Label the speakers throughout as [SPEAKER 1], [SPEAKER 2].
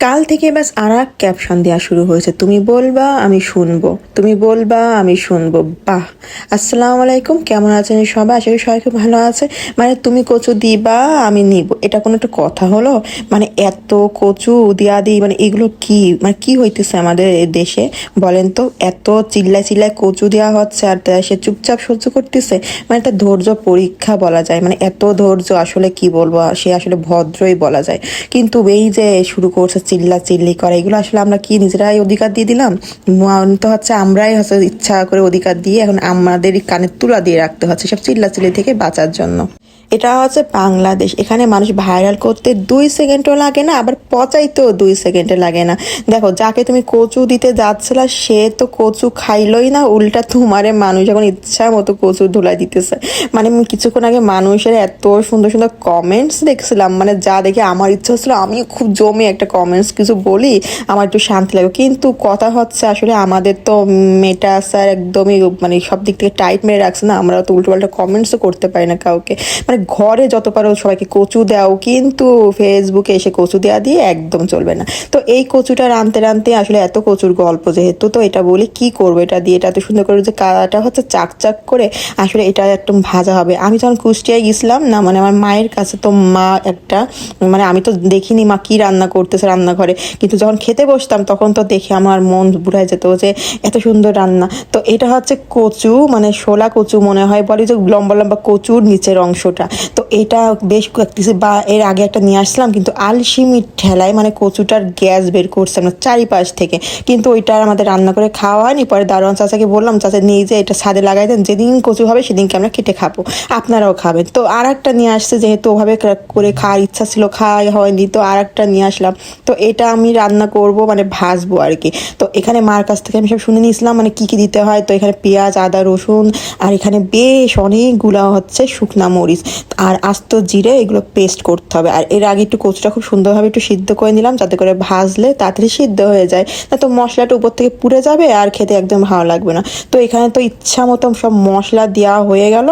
[SPEAKER 1] কাল থেকে ব্যাস আর এক ক্যাপশন দেওয়া শুরু হয়েছে। তুমি বলবা, আমি শুনব। তুমি বলবা, আমি শুনব। বাহ। আসসালামু আলাইকুম, কেমন আছেন সবাই? আশা করি সবাই খুব ভালো আছে। মানে তুমি কচু দিবা, আমি নিব। এটা কোনো একটা কথা হলো? মানে এত কচু দিয়া দিই মানে এগুলো কি? মানে কি হইতেছে আমাদের দেশে? বলেন তো, এত চিল্লায় চিল্লায় কচু দেওয়া হচ্ছে আর সে চুপচাপ সহ্য করতেছে? মানে একটা ধৈর্য পরীক্ষা বলা যায়। মানে এত ধৈর্য আসলে কি বলব? সে আসলে ভদ্রই বলা যায়। কিন্তু এই যে শুরু করছে চিল্লা চিল্লি করা। এগুলো আসলে আমরা কি নিজেরাই অধিকার দিয়ে দিলাম? তো হচ্ছে আমরাই হচ্ছে ইচ্ছা করে অধিকার দিয়ে এখন আমাদের কানের তুলা দিয়ে রাখতে হচ্ছে সব চিল্লা চিল্লি থেকে বাঁচার জন্য। এটা হচ্ছে বাংলাদেশ। এখানে মানুষ ভাইরাল করতে দুই সেকেন্ডও লাগে না, আবার পচাইতেও দুই সেকেন্ডে লাগে না। দেখো, যাকে তুমি কচু দিতে যাচ্ছিলা, সে তো কচু খাইলই না, উল্টা তোমারে মানুষ এখন ইচ্ছা মতো কচু ধুলাই দিতেছে। মানে কিছুক্ষণ আগে মানুষের এত সুন্দর সুন্দর কমেন্টস দেখছিলাম মানে যা দেখে আমার ইচ্ছা হচ্ছিল আমি খুব জমে একটা কমেন্টস কিছু বলি, আমার একটু শান্তি লাগবে কিন্তু কথা হচ্ছে আসলে আমাদের তো মেটা স্যার একদমই মানে সব দিক থেকে টাইট মেরে রাখছে না, আমরা তো উল্টো পাল্টা কমেন্টসও করতে পারি না কাউকে। মানে ঘরে যত পারো সবাইকে কচু দাও, কিন্তু ফেসবুকে এসে কচু দেওয়া দিয়ে একদম চলবে না। তো এই কচুটা রানতে রানতে আসলে এত কচুর গল্প যেহেতু, তো এটা বলি কি করব? এটা দিয়ে এটা এত সুন্দর করে যে কালারটা হচ্ছে চাক চাক করে আসলে এটা একদম ভাজা হবে। আমি যখন কুষ্টিয়ায় গেছিলাম না মানে আমার মায়ের কাছে তো মা একটা মানে আমি তো দেখিনি মা কি রান্না করতেছে রান্নাঘরে, কিন্তু যখন খেতে বসতাম তখন তো দেখে আমার মন বুড়ায় যেত যে এত সুন্দর রান্না। তো এটা হচ্ছে কচু মানে শোলা কচু মনে হয় বলে, যে লম্বা লম্বা কচুর নিচের অংশটা। তো এটা বেশ কয়েকটি বা এর আগে একটা নিয়ে আসলাম কিন্তু আলসিমির ঠেলায় মানে কচুটার গ্যাস বের করছে আমরা চারিপাশ থেকে। কিন্তু ওইটা আমাদের রান্না করে খাওয়া হয়নি, পরে দারোয়ান চাচাকে বললাম, চাচা নিয়ে যে এটা ছাদে লাগাই দেন, যেদিন কচু হবে সেদিনকে আমরা কেটে খাব, আপনারাও খাবেন। তো আর একটা নিয়ে আসছে, যেহেতু ওভাবে করে খাওয়ার ইচ্ছা ছিল, খাওয়াই হয়নি, তো আর একটা নিয়ে আসলাম। তো এটা আমি রান্না করব মানে ভাজবো আর কি। তো এখানে মার কাছ থেকে আমি সব শুনে নিয়েছিলাম মানে কি কি দিতে হয়। তো এখানে পেঁয়াজ, আদা, রসুন, আর এখানে বেশ অনেকগুলো হচ্ছে শুকনা মরিচ। আর আস্ত জিরে এগুলো পেস্ট করতে হবে। আর এর আগে একটু কচুটা খুব সুন্দরভাবে একটু সিদ্ধ করে নিলাম, যাতে করে ভাজলে তাড়াতাড়ি সিদ্ধ হয়ে যায়। না তো মশলাটা উপর থেকে পুড়ে যাবে আর খেতে একদম ভালো লাগবে না। তো এখানে তো ইচ্ছা মতো সব মশলা দেওয়া হয়ে গেল।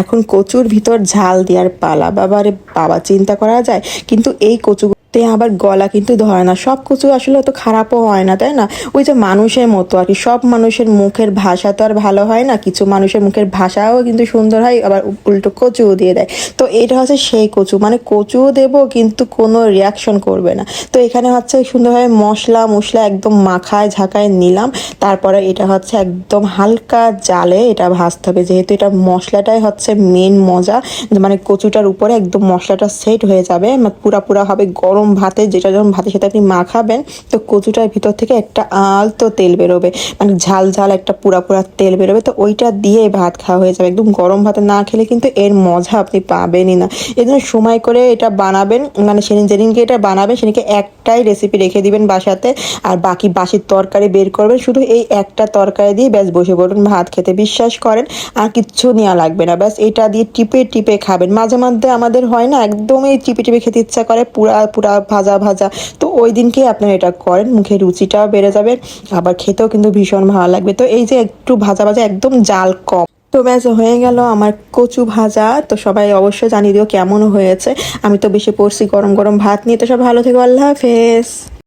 [SPEAKER 1] এখন কচুর ভিতর ঝাল দেওয়ার পালা। বাবারে বাবা, চিন্তা করা যায়? কিন্তু এই কচু তে আবার গলা কিন্তু ধরে না। সব কচু আসলে অত খারাপও হয় না, তাই না? ওই যে মানুষের মতো আর কি। সব মানুষের মুখের ভাষা তো আর ভালো হয় না। কিছু মানুষের মুখের ভাষাও কিন্তু সুন্দর হয়, আবার উল্টো কচুও দিয়ে দেয়। তো এটা হচ্ছে সেই কচু। মানে কচুও দেব, কিন্তু কোনো রিয়াকশন করবে না। তো এখানে হচ্ছে সুন্দরভাবে মশলা মশলা একদম মাখায়, ঝাঁকায় নিলাম। তারপরে এটা হচ্ছে একদম হালকা জালে এটা ভাজতে হবে। যেহেতু এটা মশলাটাই হচ্ছে মেন মজা মানে কচুটার উপরে একদম মশলাটা সেট হয়ে যাবে। পুরা পুরা হবে গরম গরম ভাতে, যেটা যখন ভাতের সাথে আপনি মাখাবেন, তো কচুটার ভিতর থেকে একটা আলতো তেল বেরোবে। মানে ঝাল ঝাল একটা পুরা পুরা তেল বেরোবে, তো ওইটা দিয়ে ভাত খাওয়া হয়ে যাবে। একদম গরম ভাতে না খেলে কিন্তু এর মজা আপনি পাবেনই না। এই জন্য সময় করে এটা বানাবেন মানে সেদিন যেদিনকে এটা বানাবেন, সেদিনকে একটাই রেসিপি রেখে দিবেন বাসাতে। আর বাকি বাসির তরকারি বের করবেন, শুধু এই একটা তরকারি দিয়ে ব্যাস বসে পড়ুন, ভাত খেতে বিশ্বাস করেন, আর কিচ্ছু নেওয়া লাগবে না। ব্যাস এটা দিয়ে টিপে টিপে খাবেন। মাঝে মধ্যে আমাদের হয় না, একদমই টিপে টিপে খেতে ইচ্ছা করে, পুরা পুরা ভাজা ভাজা তো ওই দিনকে আপনারা এটা করেন, মুখে রুচিটাও বেড়ে যাবে, আবার খেতেও কিন্তু ভীষণ ভালো লাগবে। তো এই যে একটু ভাজা ভাজা, একদম জাল কম। তো ব্যাস, হয়ে গেল আমার কচু ভাজা। তো সবাই অবশ্যই জানিয়ে দিও কেমন হয়েছে। আমি তো বেশি পড়ছি গরম গরম ভাত নিয়ে। তো সব ভালো থেকো, আল্লাহ হাফেজ।